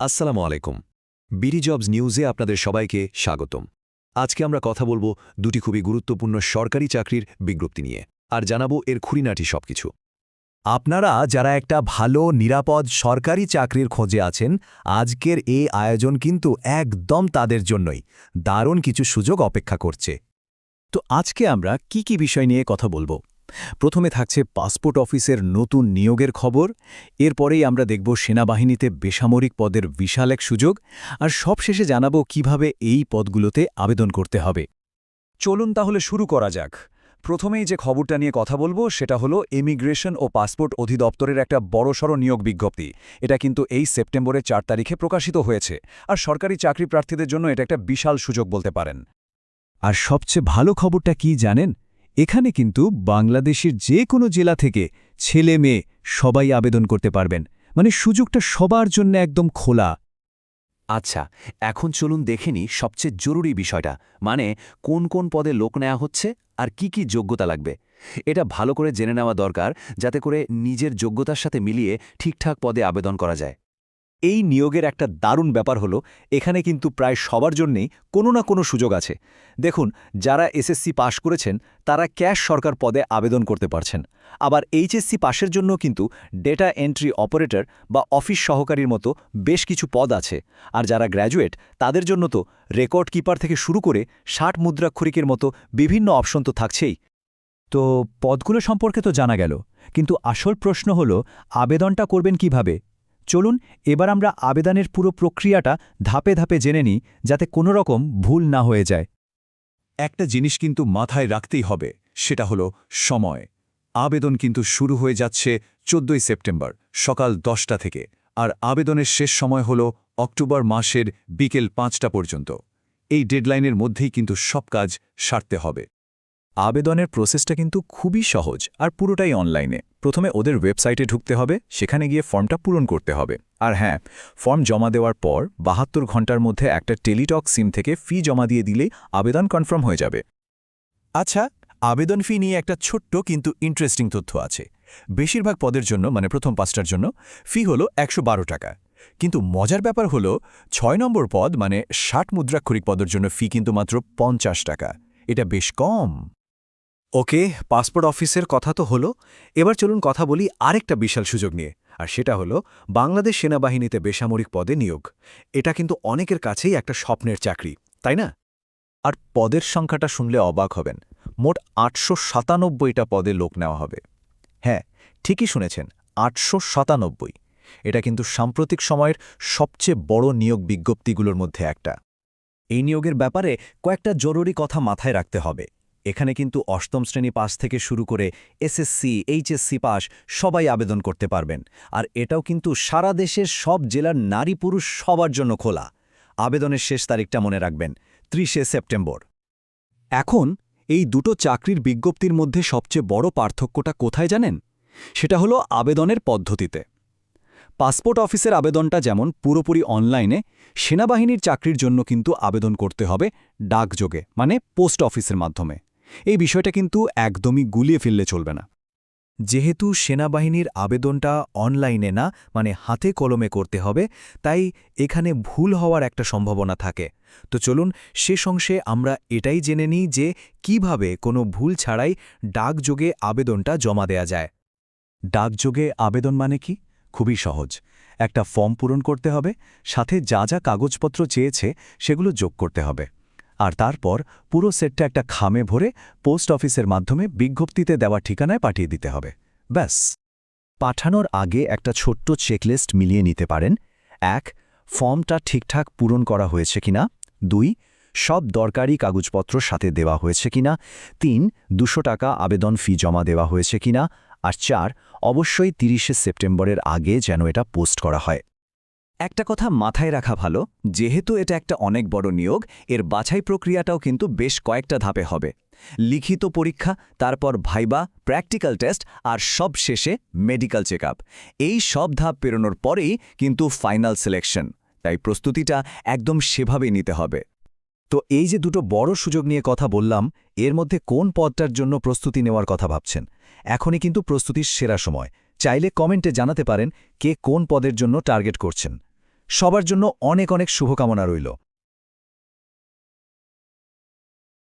আসসালামু আলাইকুম। BD jobs নিউজে আপনাদের সবাইকে স্বাগতম। আজকে আমরা কথা বলব দুটি খুবই গুরুত্বপূর্ণ সরকারি চাকরির বিজ্ঞপ্তি নিয়ে আর জানাব এর খুঁড়িনাটি সবকিছু। আপনারা যারা একটা ভালো, নিরাপদ, সরকারি চাকরির খোঁজে আছেন, আজকের এই আয়োজন কিন্তু একদম তাদের জন্যই। দারুণ কিছু সুযোগ অপেক্ষা করছে। তো আজকে আমরা কি কি বিষয় নিয়ে কথা বলব? প্রথমে থাকছে পাসপোর্ট অফিসের নতুন নিয়োগের খবর, এরপরেই আমরা দেখব সেনাবাহিনীতে বেসামরিক পদের বিশাল এক সুযোগ, আর সবশেষে জানাব কীভাবে এই পদগুলোতে আবেদন করতে হবে। চলুন তাহলে শুরু করা যাক। প্রথমেই যে খবরটা নিয়ে কথা বলব, সেটা হলো ইমিগ্রেশন ও পাসপোর্ট অধিদপ্তরের একটা বড়সড় নিয়োগ বিজ্ঞপ্তি। এটা কিন্তু এই সেপ্টেম্বরের চার তারিখে প্রকাশিত হয়েছে, আর সরকারি চাকরি প্রার্থীদের জন্য এটা একটা বিশাল সুযোগ বলতে পারেন। আর সবচেয়ে ভালো খবরটা কি জানেন? এখানে কিন্তু বাংলাদেশের যে কোনো জেলা থেকে ছেলে মেয়ে সবাই আবেদন করতে পারবেন। মানে সুযোগটা সবার জন্য একদম খোলা। আচ্ছা এখন চলুন দেখে নিই সবচেয়ে জরুরি বিষয়টা। মানে কোন কোন পদে লোক নেওয়া হচ্ছে আর কি কি যোগ্যতা লাগবে। এটা ভালো করে জেনে নেওয়া দরকার যাতে করে নিজের যোগ্যতার সাথে মিলিয়ে ঠিকঠাক পদে আবেদন করা যায়। এই নিয়োগের একটা দারুণ ব্যাপার হলো, এখানে কিন্তু প্রায় সবার জন্যেই কোনো না কোনো সুযোগ আছে। দেখুন, যারা এসএসসি পাশ করেছেন, তারা ক্যাশ সরকার পদে আবেদন করতে পারছেন। আবার এইচএসসি পাশের জন্য কিন্তু ডেটা এন্ট্রি অপারেটর বা অফিস সহকারীর মতো বেশ কিছু পদ আছে। আর যারা গ্র্যাজুয়েট, তাদের জন্য তো রেকর্ড কিপার থেকে শুরু করে ষাট মুদ্রাক্ষরিকের মতো বিভিন্ন অপশন তো থাকছেই। তো পদগুলো সম্পর্কে তো জানা গেল। কিন্তু আসল প্রশ্ন হল, আবেদনটা করবেন কীভাবে? চলুন, এবার আমরা আবেদনের পুরো প্রক্রিয়াটা ধাপে ধাপে জেনে নিই, যাতে কোনো রকম ভুল না হয়ে যায়। একটা জিনিস কিন্তু মাথায় রাখতেই হবে, সেটা হলো সময়। আবেদন কিন্তু শুরু হয়ে যাচ্ছে চোদ্দই সেপ্টেম্বর, সকাল দশটা থেকে, আর আবেদনের শেষ সময় হল অক্টোবর মাসের বিকেল পাঁচটা পর্যন্ত। এই ডেডলাইনের মধ্যেই কিন্তু সব কাজ সারতে হবে। আবেদনের প্রসেসটা কিন্তু খুবই সহজ আর পুরোটাই অনলাইনে। প্রথমে ওদের ওয়েবসাইটে ঢুকতে হবে, সেখানে গিয়ে ফর্মটা পূরণ করতে হবে। আর হ্যাঁ ফর্ম জমা দেওয়ার পর বাহাত্তর ঘণ্টার মধ্যে একটা টেলিটক সিম থেকে ফি জমা দিয়ে দিলেই আবেদন কনফার্ম হয়ে যাবে। আচ্ছা আবেদন ফি নিয়ে একটা ছোট্ট কিন্তু ইন্টারেস্টিং তথ্য আছে। বেশিরভাগ পদের জন্য মানে প্রথম পাঁচটার জন্য, ফি হলো একশো টাকা। কিন্তু মজার ব্যাপার হলো, ছয় নম্বর পদ মানে ষাট মুদ্রাক্ষরিক পদের জন্য ফি কিন্তু মাত্র পঞ্চাশ টাকা। এটা বেশ কম। ওকে পাসপোর্ট অফিসের কথা তো হলো, এবার চলুন কথা বলি আরেকটা বিশাল সুযোগ নিয়ে, আর সেটা হলো বাংলাদেশ সেনাবাহিনীতে বেসামরিক পদে নিয়োগ। এটা কিন্তু অনেকের কাছেই একটা স্বপ্নের চাকরি, তাই না? আর পদের সংখ্যাটা শুনলে অবাক হবেন, মোট আটশো সাতানব্বইটা পদে লোক নেওয়া হবে। হ্যাঁ ঠিকই শুনেছেন, আটশো সাতানব্বই। এটা কিন্তু সাম্প্রতিক সময়ের সবচেয়ে বড় নিয়োগ বিজ্ঞপ্তিগুলোর মধ্যে একটা। এই নিয়োগের ব্যাপারে কয়েকটা জরুরি কথা মাথায় রাখতে হবে। এখানে কিন্তু অষ্টম শ্রেণি পাস থেকে শুরু করে এসএসসি, এইচএসসি পাস সবাই আবেদন করতে পারবেন। আর এটাও কিন্তু সারা দেশের সব জেলার নারী পুরুষ সবার জন্য খোলা। আবেদনের শেষ তারিখটা মনে রাখবেন, ত্রিশে সেপ্টেম্বর। এখন এই দুটো চাকরির বিজ্ঞপ্তির মধ্যে সবচেয়ে বড় পার্থক্যটা কোথায় জানেন? সেটা হলো আবেদনের পদ্ধতিতে। পাসপোর্ট অফিসের আবেদনটা যেমন পুরোপুরি অনলাইনে, সেনাবাহিনীর চাকরির জন্য কিন্তু আবেদন করতে হবে ডাকযোগে মানে পোস্ট অফিসের মাধ্যমে। এই বিষয়টা কিন্তু একদমই গুলিয়ে ফেললে চলবে না। যেহেতু সেনাবাহিনীর আবেদনটা অনলাইনে না মানে হাতে কলমে করতে হবে, তাই এখানে ভুল হওয়ার একটা সম্ভাবনা থাকে। তো চলুন শেষ অংশে আমরা এটাই জেনে নিই যে কীভাবে কোনো ভুল ছাড়াই ডাকযোগে আবেদনটা জমা দেয়া যায়। ডাকযোগে আবেদন মানে কি? খুবই সহজ। একটা ফর্ম পূরণ করতে হবে, সাথে যা যা কাগজপত্র চেয়েছে সেগুলো যোগ করতে হবে। আর তারপর পুরো সেটটা একটা খামে ভরে পোস্ট অফিসের মাধ্যমে বিজ্ঞপ্তিতে দেওয়া ঠিকানায় পাঠিয়ে দিতে হবে। ব্যাস। পাঠানোর আগে একটা ছোট্ট চেকলিস্ট মিলিয়ে নিতে পারেন। এক, ফর্মটা ঠিকঠাক পূরণ করা হয়েছে কিনা। দুই, সব দরকারি কাগজপত্র সাথে দেওয়া হয়েছে কিনা। তিন, দুশো টাকা আবেদন ফি জমা দেওয়া হয়েছে কিনা। আর চার, অবশ্যই তিরিশে সেপ্টেম্বরের আগে যেন এটা পোস্ট করা হয়। একটা কথা মাথায় রাখা ভালো, যেহেতু এটা একটা অনেক বড় নিয়োগ, এর বাছাই প্রক্রিয়াটাও কিন্তু বেশ কয়েকটা ধাপে হবে। লিখিত পরীক্ষা, তারপর ভাইবা, প্র্যাকটিক্যাল টেস্ট আর সব শেষে মেডিকেল চেক এই সব ধাপ পেরোনোর পরেই কিন্তু ফাইনাল সিলেকশন, তাই প্রস্তুতিটা একদম সেভাবেই নিতে হবে। তো এই যে দুটো বড় সুযোগ নিয়ে কথা বললাম, এর মধ্যে কোন পদটার জন্য প্রস্তুতি নেওয়ার কথা ভাবছেন? এখনই কিন্তু প্রস্তুতির সেরা সময়। চাইলে কমেন্টে জানাতে পারেন কে কোন পদের জন্য টার্গেট করছেন। সবার জন্য অনেক অনেক শুভকামনা রইল।